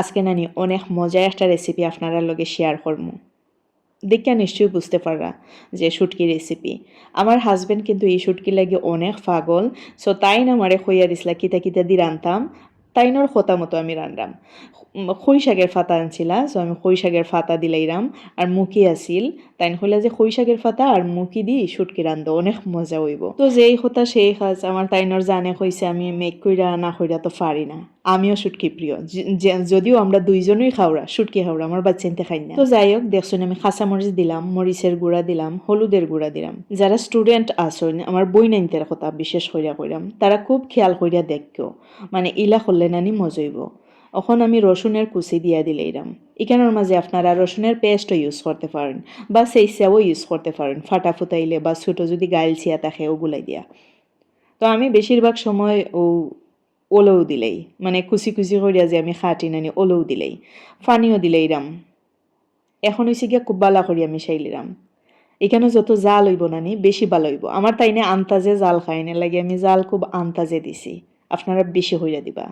আজকে নানি অনেক মজার একটা রেসিপি আপনারা লগে শেয়ার করব দেখে নিশ্চয়ই বুঝতে পাররা যে শুটকি রেসিপি আমার হাজবেন্ড কিন্তু এই শুটকি লাগে অনেক পাগল সো তাই না আমারে খইয়া দিছিলা, কিতা কিতা দি রান্তাম তাইনর খতা মতো আমি রান্নাম খই শাকের ফাতা আনছিলা সো আমি খই শাকের ফাতা দিলাইরাম, আর মুখি আছিল তাইন হইলা যে খই শাকের ফাতা আর মুখি দি শুটকি রান্ধ অনেক মজা হইব। তো যেই হতা সেই কাজ আমার তাইনর জানে কইছে, আমি মেক কইরা না কইরা তো পারি না। আমিও শুটকি প্রিয়। যদিও আমরা দুইজনই খাওয়া শুটকি খাওয়া আমার বাচ্চা এনতে খাই না। তো যাই হোক দেখছুন, আমি খাসা মরিচ দিলাম, মরিচের গুঁড়া দিলাম, হলুদের গুঁড়া দিলাম। যারা স্টুডেন্ট আসেন আমার বই নাইনতের কথা, বিশেষ কইরা কইরাম, তারা খুব খেয়াল কইরা দেখো মানে ইলা করলে নানি মজইব এখন আমি রসুনের কুচি দিয়া দিলেইরাম এখানের মাঝে আপনারা রসুনের পেস্টও ইউজ করতে পারেন, বা সেই সেও ইউজ করতে পারেন, ফাটা ফুটাইলে বা ছোটো যদি গাইল ছিয়া থাকে, ওগুলাই দিয়া। তো আমি বেশিরভাগ সময় ও ওলও দিলেই মানে খুশি খুশি করিয়া যে আমি খাটি নানি ওলও দিলেই ফানিও দিলেই রাম এখন হয়েছে গিয়া খুব বালা করিয়া মিশাইলিরাম এখানে যত জাল হইব নানি বেশি ভালো হইব। আমার তাই না আন্তাজে জাল খাই না লাগে আমি জাল খুব আন্তাজে দিছি। আপনারা বেশি হইয়া দিবা।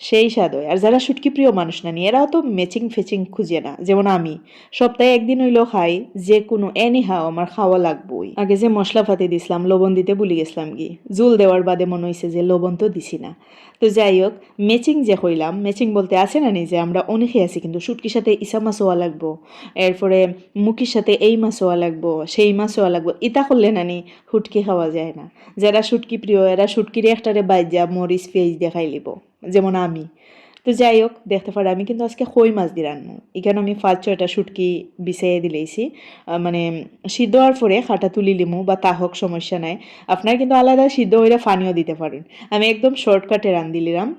সেই স্বাদ হয় আর যারা শুটকি প্রিয় মানুষ নানি এরাও তো ম্যাচিং ফেচিং খুঁজে না। যেমন আমি। সপ্তাহে একদিন হইলেও খাই, যে কোনো এনি হাও আমার খাওয়া লাগবই। আগে যে মশলা ফাতে দিছিলাম, লবণ দিতে ভুলে গেছিলাম কি জুল দেওয়ার বাদে মনে হয়েছে যে লবণ তো দিছি না। তো যাই হোক ম্যাচিং যে হইলাম ম্যাচিং বলতে আছে না নি যে আমরা অনেকে আছি, কিন্তু শুটকির সাথে ইসা মাছ হওয়া লাগবো। এরপরে মুখির সাথে এই মাছ হওয়া লাগবো, সেই মাছ হওয়া লাগবো, ইতা করলে নানি হুটকি খাওয়া যায় না। যারা শুটকি প্রিয়, এরা শুটকির একটারে বাইজা মরিচ পেঁয়াজ দিয়ে খাই লিব। যেমন আমি। তো যাই হোক দেখতে পারে, আমি কিন্তু আজকে খই মাছ দিয়ে রান্না? এখানে আমি পাঁচ ছয়টা শুটকি বিছাইয়ে দিলেইছি। মানে সিদ্ধ হওয়ার পরে খাটা তুলি লিমু বা তা হোক, সমস্যা নাই। আপনারা কিন্তু আলাদা সিদ্ধ হইলে ফানিও দিতে পারেন। আমি একদম শর্টকাটে রান দিলিরাম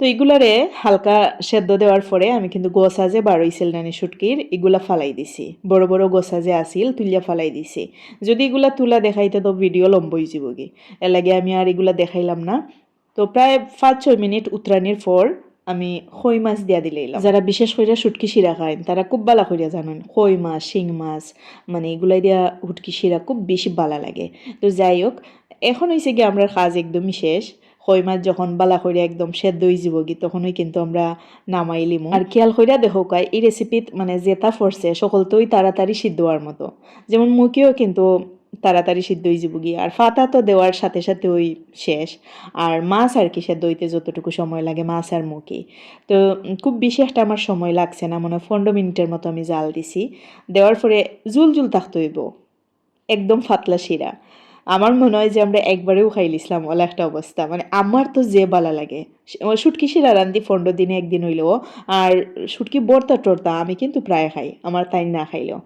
তো এগুলারে হালকা সেদ্ধ দেওয়ার পরে আমি কিন্তু গোসা যে বারোইছিল নানি শুটকির এগুলা ফালাই দিছি। বড় বড় গোসা যে আসিল, তুলিয়া ফালাই দিছি। যদি এগুলা তুলা দেখাইতে তো ভিডিও লম্বই যাবগি এর লাগে আমি আর এগুলা দেখাইলাম না। তো প্রায় পাঁচ, ছয় মিনিট উতরানির পর আমি খই মাছ দিয়া দিলাম যারা বিশেষ করে শুটকি শিরা খায়, তারা খুব বালা করিয়া জানেন, খই মাছ, শিং মাছ মানে এগুলাই দিয়া হুটকি শিরা খুব বেশি বালা লাগে। তো যাই হোক, এখন হয়েছে কি আমরা কাজ একদমই শেষ। খই মাছ যখন বালা করিয়া একদম সেদ্ধ হয়ে যাবগি তখনই কিন্তু আমরা নামাই লিমু। আর খেয়াল করিয়া দেখো কাই এই রেসিপিত মানে যেটা ফরছে সকলতই তাড়াতাড়ি সিদ্ধ হওয়ার মতো। যেমন মুখিও কিন্তু তাড়াতাড়ি সিদ্ধ হয়ে যাবগি। আর ফাতা তো দেওয়ার সাথে সাথে ওই শেষ। আর মাছ আর কি সেদ্ধ হইতে যতটুকু সময় লাগে, মাছ আর মুখে তো খুব বেশি একটা আমার সময় লাগছে না, মনে হয় পনেরো মিনিটের মতো আমি জাল দিছি। দেওয়ার পরে জুল জুল থাকতে হইব একদম ফাতলা শিরা। আমার মনে হয় যে আমরা একবারেও খাইলিছিলাম ওলা একটা অবস্থা। মানে আমার তো যে বালা লাগে। শুটকি শিরা রান্ধি পনেরো দিনে একদিন হইলেও, আর শুটকি বর্তা টর্তা আমি কিন্তু প্রায় খাই, আমার তাই না খাইলেও।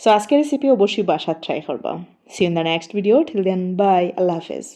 সো আজকের রেসিপি অবশ্যই বাসার ট্রাই করবা। See in the next video till then bye আল্লাহ হাফেজ।